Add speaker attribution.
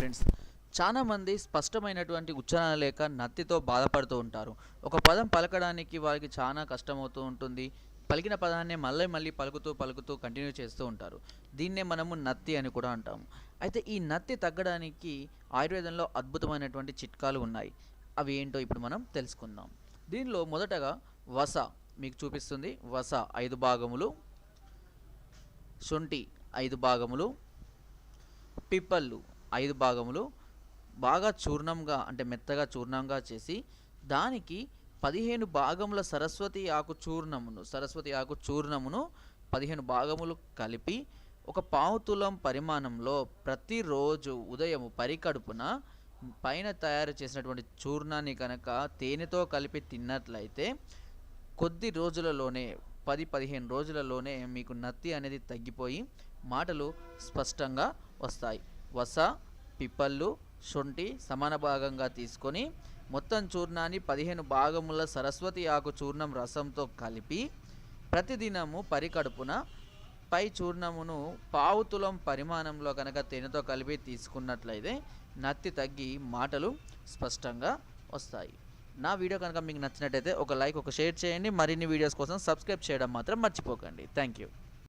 Speaker 1: Friends చాలామంది స్పష్టమైనటువంటి ఉచ్చారణ లేక నత్తితో బాధపడుతూ ఉంటారు. ఒక పదం పలకడానికి వారికి చాలా కష్టమవుతూ ఉంటుంది. పలికిన పదాన్ని మళ్ళీ మళ్ళీ పలుకుతూ పలుకుతూ కంటిన్యూ చేస్తూ ఉంటారు. దీన్నే మనము నత్తి అని కూడా అంటాము. అయితే ఈ నత్తి తగ్గడానికి ఆయుర్వేదంలో అద్భుతమైనటువంటి చిట్కాలు ఉన్నాయి. అవి ఏంటో ఇప్పుడు మనం తెలుసుకుందాం. దీనిలో మొదటగా వస మీకు చూపిస్తుంది. వస ఐదు భాగములు శొంఠి ఐదు భాగములు పిప్పళ్ళు ఐదు భాగములు బాగా చూర్ణంగా అంటే మెత్తగా చూర్ణంగా చేసి దానికి పదిహేను భాగముల సరస్వతి ఆకు చూర్ణమును సరస్వతి ఆకు చూర్ణమును పదిహేను భాగములు కలిపి ఒక పావు తులం పరిమాణంలో ప్రతిరోజు ఉదయం పరికడుపున పైన తయారు చేసినటువంటి చూర్ణాన్ని కనుక తేనెతో కలిపి తిన్నట్లయితే కొద్ది రోజులలోనే పది పదిహేను రోజులలోనే మీకు నత్తి అనేది తగ్గిపోయి మాటలు స్పష్టంగా వస్తాయి. వస పిప్పళ్ళు శొంఠి సమాన భాగంగా తీసుకొని మొత్తం చూర్ణాన్ని పదిహేను భాగముల సరస్వతి ఆకు చూర్ణం రసంతో కలిపి ప్రతిదినము పరికడుపున పై చూర్ణమును పావు తులం పరిమాణంలో కనుక తేనెతో కలిపి తీసుకున్నట్లయితే నత్తి తగ్గి మాటలు స్పష్టంగా వస్తాయి. నా వీడియో కనుక మీకు నచ్చినట్టయితే ఒక లైక్ ఒక షేర్ చేయండి. మరిన్ని వీడియోస్ కోసం సబ్స్క్రైబ్ చేయడం మాత్రం మర్చిపోకండి. Thank you.